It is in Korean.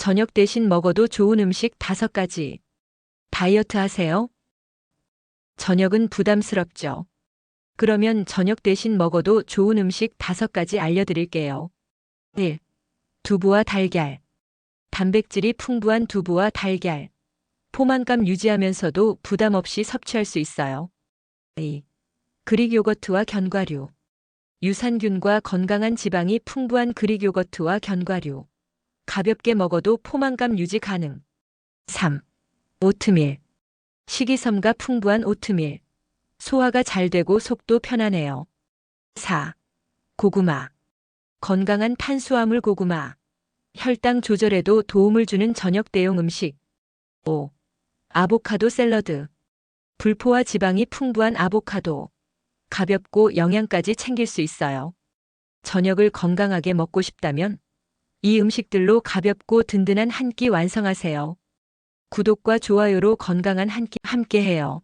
저녁 대신 먹어도 좋은 음식 5가지. 다이어트 하세요? 저녁은 부담스럽죠. 그러면 저녁 대신 먹어도 좋은 음식 5가지 알려드릴게요. 1. 두부와 달걀. 단백질이 풍부한 두부와 달걀. 포만감 유지하면서도 부담 없이 섭취할 수 있어요. 2. 그릭 요거트와 견과류. 유산균과 건강한 지방이 풍부한 그릭 요거트와 견과류. 가볍게 먹어도 포만감 유지 가능. 3. 오트밀. 식이섬과 풍부한 오트밀. 소화가 잘 되고 속도 편안해요. 4. 고구마. 건강한 탄수화물 고구마. 혈당 조절에도 도움을 주는 저녁 대용 음식. 5. 아보카도 샐러드. 불포화 지방이 풍부한 아보카도. 가볍고 영양까지 챙길 수 있어요. 저녁을 건강하게 먹고 싶다면 이 음식들로 가볍고 든든한 한 끼 완성하세요. 구독과 좋아요로 건강한 한 끼 함께 해요.